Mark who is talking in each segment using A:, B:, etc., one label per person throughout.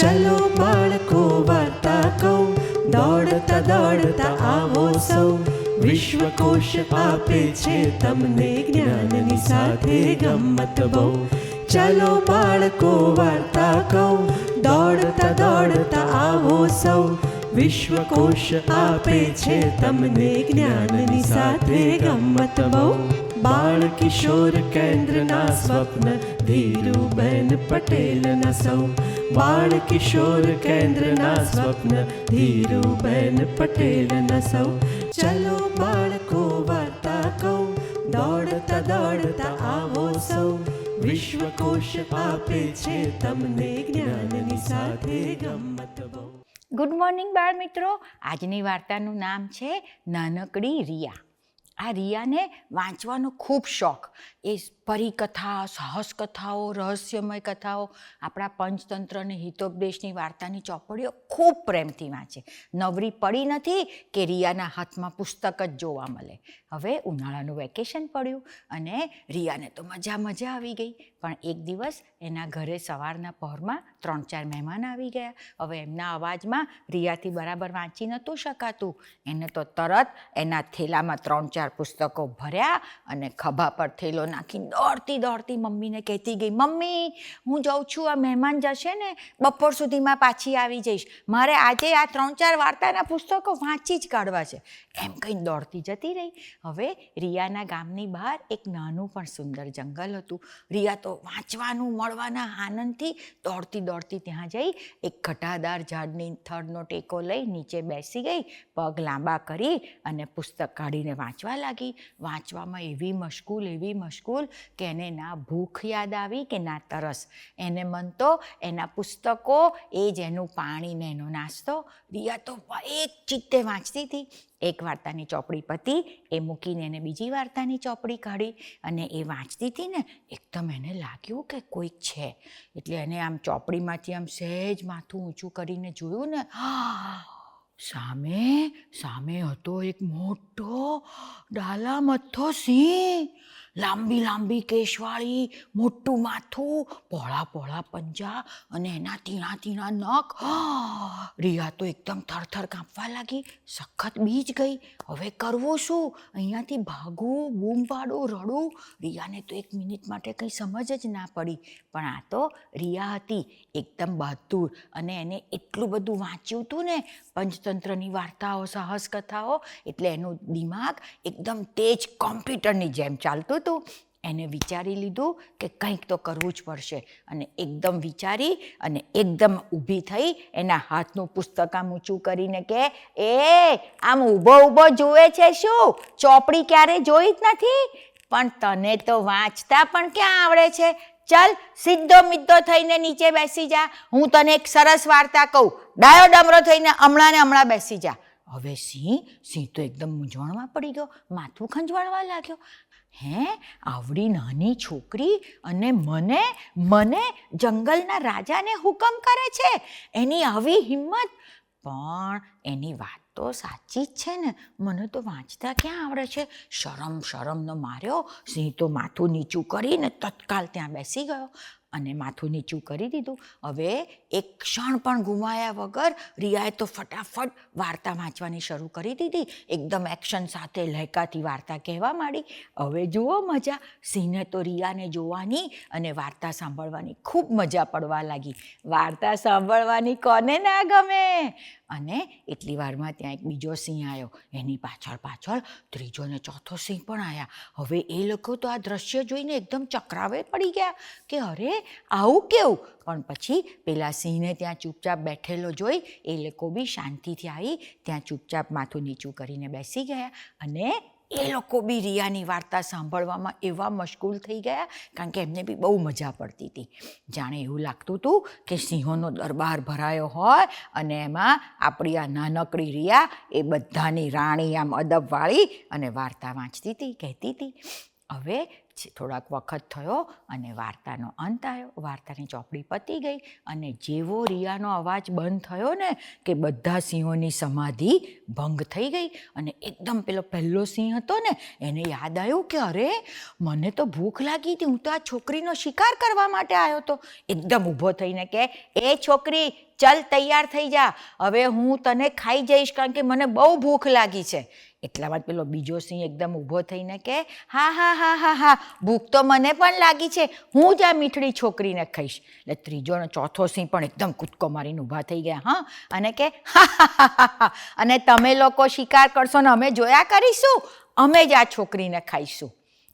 A: ચલો બાળકો વાર્તા કહું. દોડતા દોડતા આવો સૌ. વિશ્વકોશ આપે છે તમને જ્ઞાનની સાથે ગમત બહુ. ચલો બાળકો વાર્તા કહું. દોડતા દોડતા આવો સૌ. વિશ્વકોશ આપે છે તમને જ્ઞાનની સાથે ગમત બહુ. બાળ કિશોર કેન્દ્રના સ્વપ્ન ધીરુબેન પટેલના સૌ બાળ કિશોર કેન્દ્રના સ્વપ્ન ધીરુબેન પટેલના સૌ ચલો બાળકો વાર્તા કહું દોડતા દોડતા આવો સૌ વિશ્વકોશ આપે છે તમને જ્ઞાનની સાથે ગમત બહુ
B: ગુડ મોર્નિંગ બાળ મિત્રો આજની વાર્તાનું નામ છે, નાનકડી રિયા. આ રિયાને વાંચવાનો ખૂબ શોખ. એ પરિકથા સાહસ કથાઓ રહસ્યમય કથાઓ, આપણા પંચતંત્ર અને હિતોપદેશની વાર્તાની ચોપડીઓ ખૂબ પ્રેમથી વાંચે. નવરી પડી નથી કે રિયાના હાથમાં પુસ્તક જ જોવા મળે. હવે ઉનાળાનું વેકેશન પડ્યું અને રિયાને તો મજા મજા આવી ગઈ. પણ એક દિવસ એના ઘરે સવારના પહોરમાં ત્રણ ચાર મહેમાન આવી ગયા. હવે એમના અવાજમાં રિયાથી બરાબર વાંચી નહોતું શકાતું. એને તો તરત એના થેલામાં ત્રણ ચાર પુસ્તકો ભર્યા અને ખભા પર થેલો નાખી દોડતી દોડતી મમ્મીને કહેતી ગઈ, મમ્મી, હું જાઉં છું, આ મહેમાન જશે ને, બપોર સુધીમાં પાછી આવી જઈશ. મારે આજે આ ત્રણ ચાર વાર્તાના પુસ્તકો વાંચી જ કાઢવા છે. એમ કંઈ દોડતી જતી રહી. હવે રિયાના ગામની બહાર એક નાનું પણ સુંદર જંગલ હતું. રિયા તો વાંચવાનું, મળવાના આનંદથી દોડતી દોડતી ત્યાં જઈ, એક ઘટાદાર ઝાડની થડનો ટેકો લઈ નીચે બેસી ગઈ, પગ લાંબા કરી અને પુસ્તક કાઢીને વાંચવા લાગી. વાંચવામાં એવી મશગુલ એવી મશગુલ કે એને ના ભૂખ યાદ આવી કે ના તરસ. એને મન તો એના પુસ્તકો, એ જ એનું પાણી ને એનો નાસ્તો, રિયા તો એક ચિત્તે વાંચતી હતી. એક વાર્તાની ચોપડી પતી, એ મૂકીને એને બીજી વાર્તાની ચોપડી કાઢી અને એ વાંચતી હતી ને, એકદમ એને લાગ્યું કે કોઈક છે. એટલે એને આમ ચોપડીમાંથી આમ સહેજ માથું ઊંચું કરીને જોયું ને સામે સામે હતો એક મોટો ડાલા મથ્થો સિંહ. લાંબી લાંબી કેશવાળી, મોટું માથું પહોળા પહોળા પંજા અને એના તીણા તીણા નખ. રિયા તો એકદમ થરથર કાંપવા લાગી. સખત બીજ ગઈ. હવે કરવું શું? અહીંયાથી ભાગવું, બૂમ પાડું રડું રિયાને તો એક મિનિટ માટે કંઈ સમજ જ ના પડી. પણ આ તો રિયા હતી. એકદમ બહાદુર. અને એને એટલું બધું વાંચ્યું હતું ને પંચતંત્રની વાર્તાઓ સાહસ કથાઓ એટલે એનું દિમાગ એકદમ તેજ કોમ્પ્યુટરની જેમ ચાલતું હતું. એને વિચારી લીધું કે કંઈક તો કરવું જ પડશે. અને એકદમ વિચારી અને એકદમ ઊભી થઈ એના હાથનું પુસ્તક આમ ઊંચું કરીને કે એ, આમ ઊભો ઊભો જુએ છે શું? ચોપડી ક્યારે જોઈ જ નથી? પણ તને તો વાંચતા પણ ક્યાં આવડે છે? ચલ સીધો મિદ્દો થઈને નીચે બેસી જા. હું તને એક સરસ વાર્તા કહું. ડાયો ડમરો થઈને હમણાં ને હમણાં બેસી જા. હવે સિંહ સિંહ તો એકદમ મૂંઝવણમાં પડી ગયો. માથું ખંજવાળવા લાગ્યો. હે, આવડી નાની છોકરી અને મને મને જંગલના રાજાને હુકમ કરે છે. એની આવી હિંમત. પણ એની વાત તો સાચી જ છે ને? મને તો વાંચતા ક્યાં આવડે છે? શરમ શરમનો માર્યો. સિંહ તો માથું નીચું કરીને તત્કાલ ત્યાં બેસી ગયો. અને માથું નીચું કરી દીધું. હવે એક ક્ષણ પણ ગુમાયા વગર રિયાએ તો ફટાફટ વાર્તા વાંચવાની શરૂ કરી દીધી. એકદમ એક્શન સાથે લહેકાથી વાર્તા કહેવા માંડી. હવે જુઓ મજા. સિંહને તો રિયાને જોવાની અને વાર્તા સાંભળવાની ખૂબ મજા પડવા લાગી. વાર્તા સાંભળવાની કોને ના ગમે? અને એટલી વારમાં ત્યાં એક બીજો સિંહ આવ્યો એની પાછળ પાછળ ત્રીજો ને ચોથો સિંહ પણ આવ્યા હવે એ લોકો તો આ દ્રશ્ય જોઈને એકદમ ચક્રાવે પડી ગયા કે અરે આવું કેવું? પણ પછી પેલા સિંહને ત્યાં ચૂપચાપ બેઠેલો જોઈ એ લોકો બી શાંતિથી આવી ત્યાં ચૂપચાપ માથું નીચું કરીને બેસી ગયા અને એ લોકો બી રિયાની વાર્તા સાંભળવામાં એવા મશગુલ થઈ ગયા કારણ કે એમને બી બહુ મજા પડતી હતી. જાણે એવું લાગતું હતું કે સિંહોનો દરબાર ભરાયો હોય અને એમાં આપણી આ નાનકડી રિયા એ બધાની રાણી આમ અદબવાળી અને વાર્તા વાંચતી હતી, કહેતી હતી. હવે થોડાક વખત થયો અને વાર્તાનો અંત આવ્યો. વાર્તાની ચોપડી પતી ગઈ અને જેવો રિયાનો અવાજ બંધ થયો ને કે બધા સિંહોની સમાધિ ભંગ થઈ ગઈ અને એકદમ પેલો પહેલો સિંહ હતો ને, એને યાદ આવ્યું કે અરે, મને તો ભૂખ લાગી હતી, હું તો આ છોકરીનો શિકાર કરવા માટે આવ્યો હતો એકદમ ઊભો થઈને કે, એ છોકરી, ચલ તૈયાર થઈ જા. હવે હું તને ખાઈ જઈશ કારણ કે મને બહુ ભૂખ લાગી છે. એટલામાં વાત પેલો બીજો સિંહ એકદમ ઊભો થઈને કે, હા હા હા હા હા, ભૂખ તો મને પણ લાગી છે. હું જ આ મીઠડી છોકરીને ખાઈશ. એટલે ત્રીજો અને ચોથો સિંહ પણ એકદમ કૂદકો મારીને ઊભા થઈ ગયા, હા. અને કે હા હા હા હા. અને તમે લોકો શિકાર કરશો ને અમે જોયા કરીશું? અમે જ આ છોકરીને ખાઈશું.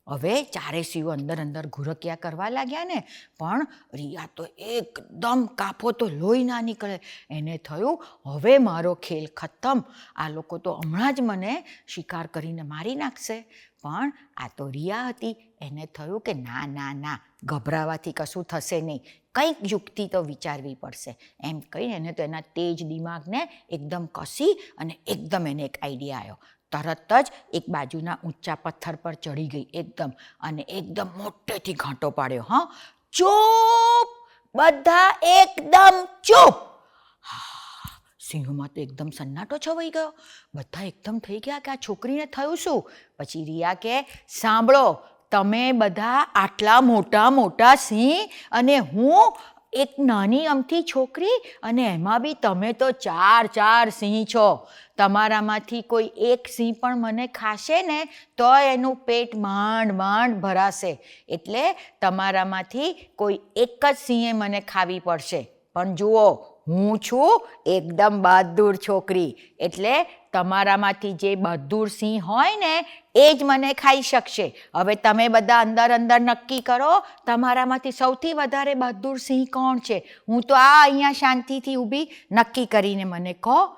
B: હવે ચારે સિંહો અંદર અંદર ઘુરકિયા કરવા લાગ્યા ને, પણ રિયા તો એકદમ કાપો તો લોહી ના નીકળે. એને થયું, હવે મારો ખેલ ખતમ. આ લોકો તો હમણાં જ મને શિકાર કરીને મારી નાખશે. પણ આ તો રિયા હતી, એને થયું કે ના ના ના, ગભરાવાથી કશું થશે નહીં. કંઈક યુક્તિ તો વિચારવી પડશે. એમ કહીને એને તો એના તેજ દિમાગને એકદમ કસી અને એકદમ એને એક આઈડિયા આવ્યો તરત જ એક બાજુના ઊંચા પથ્થર પર ચડી ગઈ એકદમ અને એકદમ મોટેથી ઘાંટો પાડ્યો, હા. ચૂપ! બધા એકદમ ચૂપ! સિંહોમાં તો એકદમ સન્નાટો છવાઈ ગયો. બધા એકદમ થઈ ગયા કે આ છોકરીને થયું શું? પછી રિયા કે, સાંભળો, તમે બધા આટલા મોટા મોટા સિંહ અને હું એક નાની અમથી છોકરી અને એમાં બી તમે તો ચાર ચાર સિંહ છો. તમારામાંથી કોઈ એક સિંહ પણ મને ખાશે ને તો એનું પેટ માંડ માંડ ભરાશે. એટલે તમારામાંથી કોઈ એક જ સિંહે મને ખાવી પડશે. પણ જુઓ, હું છું એકદમ બહાદુર છોકરી. એટલે તમારામાંથી જે બહાદુર સિંહ હોય ને, એ જ મને ખાઈ શકશે. હવે તમે બધા અંદર અંદર નક્કી કરો, તમારામાંથી સૌથી વધારે બહાદુર સિંહ કોણ છે? હું તો આ અહીંયા શાંતિથી ઊભી નક્કી કરીને મને કહો.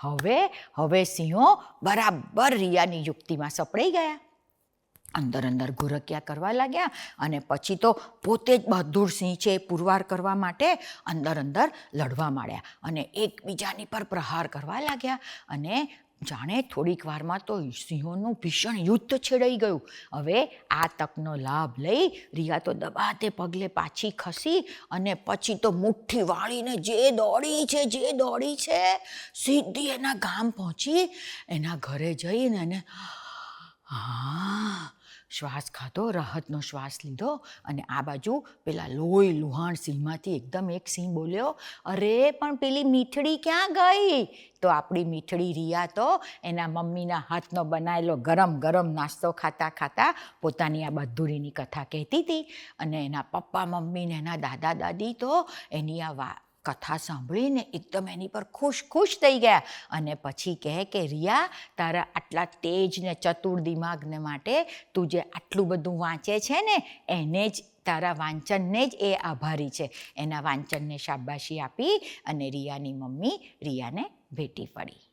B: હવે હવે સિંહો બરાબર રિયાની યુક્તિમાં સપડાઈ ગયા. અંદર અંદર ગુરકિયા કરવા લાગ્યા અને પછી તો પોતે જ બહાદુર સિંહ છે એ પુરવાર કરવા માટે અંદર અંદર લડવા માંડ્યા અને એકબીજાની પર પ્રહાર કરવા લાગ્યા અને જાણે થોડીક વારમાં તો સિંહોનું ભીષણ યુદ્ધ છેડાઈ ગયું. હવે આ તકનો લાભ લઈ રિયા તો દબાતે પગલે પાછી ખસી અને પછી તો મુઠ્ઠી વાળીને જે દોડી છે, જે દોડી છે, સીધી એના ગામ પહોંચી એના ઘરે જઈને એને, હા શ્વાસ ખાધો, રાહતનો શ્વાસ લીધો અને આ બાજુ પેલા લોહી લુહાણ સિંહમાંથી એકદમ એક સિંહ બોલ્યો, અરે, પણ પેલી મીઠડી ક્યાં ગઈ? તો આપણી મીઠડી રિયા તો એના મમ્મીના હાથનો બનાવેલો ગરમ ગરમ નાસ્તો ખાતા ખાતા પોતાની આ બહાદુરીની કથા કહેતી હતી અને એના પપ્પા, મમ્મી ને એના દાદા દાદી તો એની આ કથા સાંભળીને એકદમ એની પર ખુશ ખુશ થઈ ગયા. અને પછી કહે કે, રિયા, તારા આટલા તેજ ને ચતુર દિમાગને માટે તું જે આટલું બધું વાંચે છે ને, એને જ, તારા વાંચનને જ એ આભારી છે. એના વાંચનને શાબાશી આપી અને રિયાની મમ્મી રિયાને ભેટી પડી.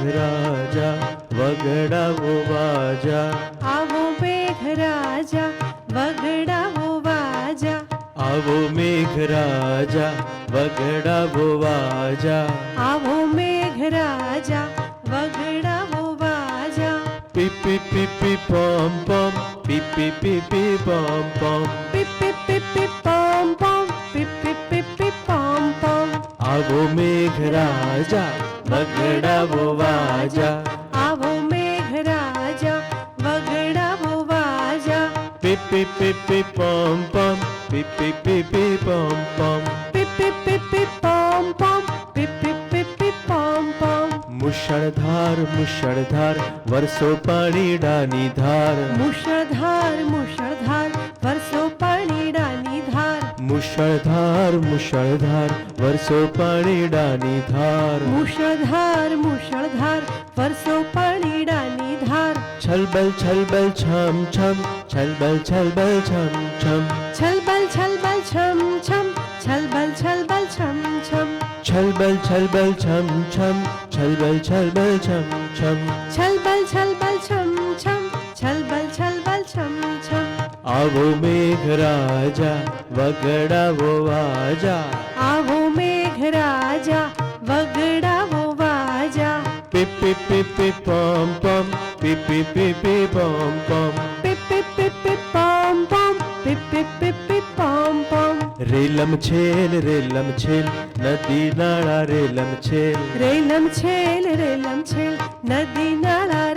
A: મેઘરાજા વગડાવો વાજા
C: આવો મેઘરાજા વગડાવો વાજા
A: આવો મેઘરાજા વગડાવો વાજા
C: આવો મેઘરાજા વગડાવો વાજા
A: પીપી પીપી પમ પમ પીપી પીપી પમ પમ
C: પીપી પીપી પમ પમ પીપી પીપી પમ પમ
A: આવો મેઘરાજા વગડાવો વાજા
C: આવો મેઘરાજા વગડાવો વાજા
A: પીપી પીપી પમ પમ પીપી પીપી પમ પમ
C: પીપી પીપી પમ પમ પીપી પીપી પમ પમ
A: મુશળધાર મુશળધાર વરસો પાણીડાની ધાર
C: મુશળધાર મુશળધાર વરસો
A: મુશળધાર મુશળધાર વરસો પાણી ડાની ધાર.
C: મુશળધાર મુશળધાર વરસો પાણી ડાની ધાર.
A: છલબલ છલબલ છમ છમ છલબલ છલબલ છમ છમ.
C: છલબલ છલબલ છમ છમ છલબલ છલબલ છમ છમ.
A: છલબલ છલબલ છમ છમ છલબલ છલબલ છમ છમ.
C: છલબલ છલબલ
A: આવો મેઘરાજા વગડાવો વાજા
C: આવો મેઘરાજા વગડાવો વાજા
A: પીપી પીપી પમ પમ પીપી પીપી પમ પમ
C: પીપી પીપી પમ પમ પીપ પીપ પીપ પીપ પોમ પોમ
A: રેલમ છેલ રેલમ છેલ નદી નાળા રેલમ છેલ
C: રેલમ છેલ રેલમ છેલ નદી નાળા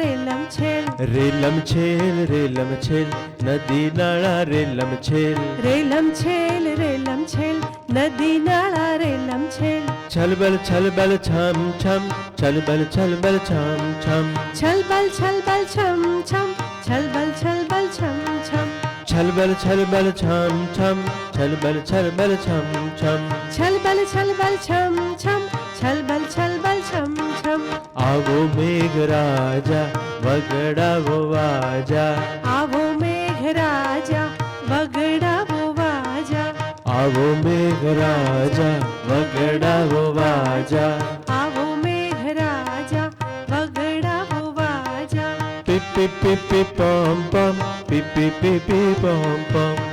A: রেলম ছেল রেলম ছেল নদী নালা রেলম ছেল
C: রেলম ছেল রেলম ছেল নদী নালা রেলম ছেল
A: ছলবল ছলবল ছম ছম ছলবল ছলবল ছম ছম
C: ছলবল ছলবল ছম ছম ছলবল ছলবল ছম ছম
A: ছলবল ছলবল ছম ছম ছলবল ছলবল ছম ছম
C: છલબલ છલબલ છમ છમ છલબલ છલબલ છમ છમ
A: આવો મેઘ રાજા વગડાવો વાજા
C: આવો મેઘ રાજા વગડાવો વાજા
A: આવો મેઘ રાજા વગડાવો વાજા
C: આવો મેઘ રાજા વગડાવો વાજા
A: પી પી પી પી પમ પમ પી પી પી પી પમ પમ